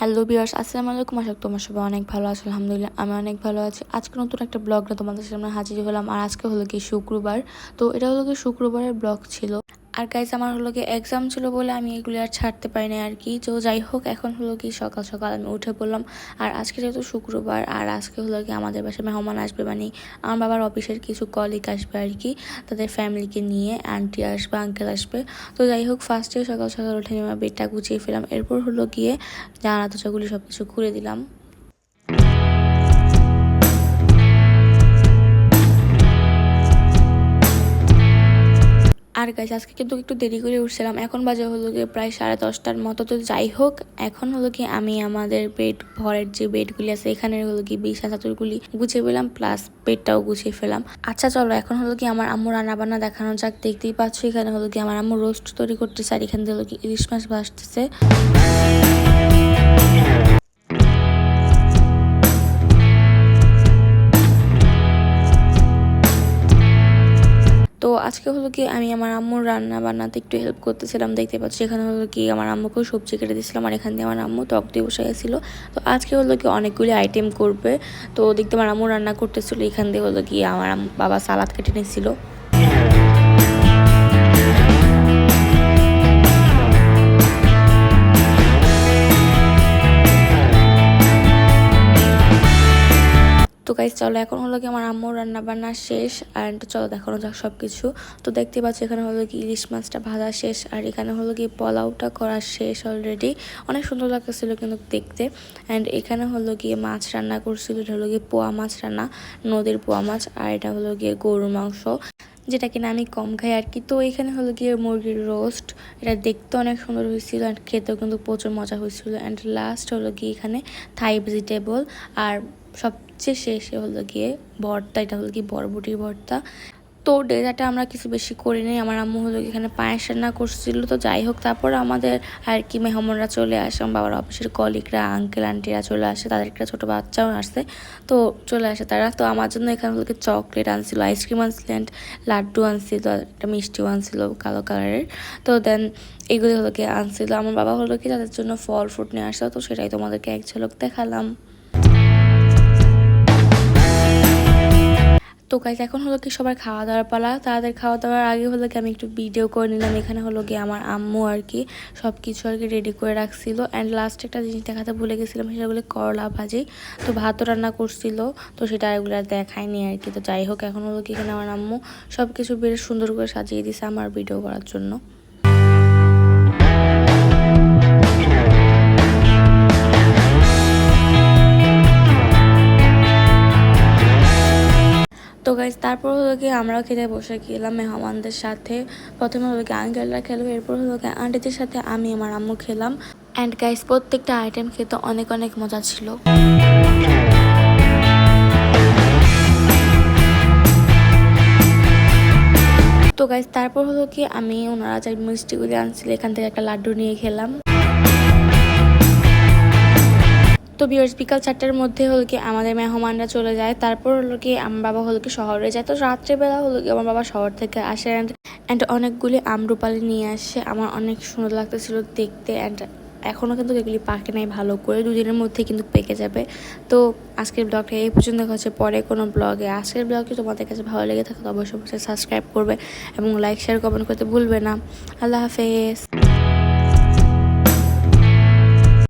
Hello বিয়ার্স আসসালামু আলাইকুম। আশা তোমার সবাই অনেক ভালো আছো, আলহামদুলিল্লাহ, আমি অনেক ভালো আছি। আজকে নতুন একটা ব্লগ না তোমাদের সামনে হাজির হলাম, আর আজকে হলো কি শুক্রবার। তো এটা হলো কি শুক্রবারের ব্লগ ছিল। আর গাইজ আমার হলো কি এক্সাম ছিল বলে আমি এগুলি আর ছাড়তে পারি না আর কি। তো যাই হোক, এখন হলো কি সকাল সকাল আমি উঠে পড়লাম। আর আজকে যেহেতু শুক্রবার, আর আজকে হলো কি আমাদের বাসায় মেহমান আসবে মানে আমার বাবার অফিসের কিছু কলিগ আসবে আর কি, তাদের ফ্যামিলিকে নিয়ে আন্টি আসবে আঙ্কেল আসবে। তো যাই হোক ফার্স্টে সকাল সকাল উঠে আমি আমার বেডটা গুছিয়ে ফেলাম এরপর হলো গিয়ে জানা দোচাগুলি সব কিছু খুলে দিলাম। আর গাছ আজকে কিন্তু একটু দেরি করে উঠছিলাম। এখন বাজে হলো গিয়ে প্রায় সাড়ে দশটার মতো। তো যাই হোক, এখন হলো কি আমি আমাদের বেড ঘরের যে বেডগুলি আছে এখানে হলো কি বিছানা চাদরগুলি গুছিয়ে ফেলাম প্লাস বেডটাও গুছিয়ে ফেলাম আচ্ছা চলো, এখন হলো কি আমার আম্মু রান্না বান্না দেখানো যাক। দেখতেই পাচ্ছ, এখানে হলো কি আমার আম্মু রোস্ট তৈরি করতেছে, আর এখান থেকে হলো কি ইলিশ মাছ ভাসতেছে তো আজকে হলো কি আমি আমার আম্মুর রান্না বান্নাতে একটু হেল্প করতেছিলাম দেখতে পাচ্ছি। এখানে হলো কি আমার আম্মুকেও সবজি কেটে দিয়েছিলাম আর এখান দিয়ে আমার আম্মু টক দিয়ে বসে গেছিল। তো আজকে হলো কি অনেকগুলি আইটেম করবে। তো দেখতে আমার আম্মু রান্না করতেছিল, এখান দিয়ে হলো কি আমার বাবা সালাদ কেটে নিয়েছিল। গাইজ চলো এখন হলো কি আমার আম্মুর রান্না বান্না শেষ আর চলো দেখানো যাক সব কিছু তো দেখতে পাচ্ছি এখানে হলো কি ইলিশ মাছটা ভাজা শেষ আর এখানে হলো কি পোলাওটা করা শেষ অলরেডি অনেক সুন্দর লাগতেছিল কিন্তু দেখতে। অ্যান্ড এখানে হলো গিয়ে মাছ রান্না করছিল, এটা হলো গিয়ে পোয়া মাছ রান্না, নদীর পোয়া মাছ আর এটা হলো গিয়ে গরুর মাংস, যেটা কিনা আমি কম খাই আর কি। তো এখানে হলো গিয়ে মুরগির রোস্ট এটা দেখতে অনেক সুন্দর হয়েছিল অ্যান্ড খেতেও কিন্তু প্রচুর মজা হয়েছিল। অ্যান্ড লাস্ট হলো গিয়ে এখানে থাই ভেজিটেবল আর সবচেয়ে শেষে হলো গিয়ে ভর্তা এটা হলো কি বরবটির ভর্তা তো ডেজার্টে আমরা কিছু বেশি করি করিনি আমার আম্মু হলো এখানে পায়েস রান্না করছিল। তো যাই হোক, তারপর আমাদের আর কি মেহমানরা চলে আসে, আমার বাবার অফিসের কলিগরা আঙ্কেল আন্টিরা চলে আসে। তাদের একটা ছোটো বাচ্চাও আসছে। তো চলে আসে তারা। তো আমার জন্য এখানে হলো কি চকলেট আনছিল আইসক্রিম আনছিল, and লাড্ডু আনছিল একটা মিষ্টিও আনছিল কালো কালারের তো দেন এগুলি হলো কি আনছিল। আমার বাবা হলো কি তাদের জন্য ফল ফ্রুট নিয়ে আসলো তো সেটাই তোমাদেরকে এক ঝলক দেখালাম। তো গাইজ এখন হলো কি সবার খাওয়া দাওয়ার পালা। তাদের খাওয়া দাওয়ার আগে হলো কি আমি একটু ভিডিও করে নিলাম। এখানে হলো কি আমার আম্মু আর কি সব কিছু আর কি রেডি করে রাখছিল। অ্যান্ড লাস্ট একটা জিনিস দেখাতে ভুলে গেছিলাম, সেটা বলে করলা ভাজি। তো ভাতও রান্না করছিল, তো সেটা এগুলো আর দেখায়নি আর কি। তো যাই হোক, এখন হলো কি এখানে আমার আম্মু সব কিছু বেশ সুন্দর করে সাজিয়ে দিছে আমার ভিডিও করার জন্য। তো গাইজ তারপর হলো কি আমরাও খেতে বসে গেলাম মেহমানদের সাথে। প্রথমে হলো কি আঙ্কেলরা খেলো এরপর হলো কি আন্টিদের সাথে আমি আমার আম্মু খেলাম। অ্যান্ড গাইজ প্রত্যেকটা আইটেম খেতে অনেক অনেক মজা ছিল। তো গাইজ তারপর হলো কি আমি ওনারা যে মিষ্টিগুলি আনছিল, এখান থেকে একটা লাড্ডু নিয়ে খেলাম। তো বিয়ার্স বিকাল চারটার মধ্যে হলো কি আমাদের মেহমানরা চলে যায়। তারপর হলো কি আমার বাবা হলো কি শহরে যায়। তো রাত্রেবেলা হলো কি আমার বাবা শহর থেকে আসে অ্যান্ড অ্যান্ড অনেকগুলি আমরুপালি নিয়ে আসে। আমার অনেক সুন্দর লাগতেছিল দেখতে অ্যান্ড এখনও কিন্তু এগুলি পাকে নাই ভালো করে। দুদিনের মধ্যে কিন্তু পেকে যাবে। তো আজকের ব্লগটা এই পর্যন্ত হচ্ছে। পরে কোনো ব্লগে আজকের ব্লগে তোমাদের কাছে ভালো লেগে থাকে, তো অবশ্যই সাবস্ক্রাইব করবে এবং লাইক শেয়ার কমেন্ট করতে ভুলবে না। আল্লাহ হাফেজ।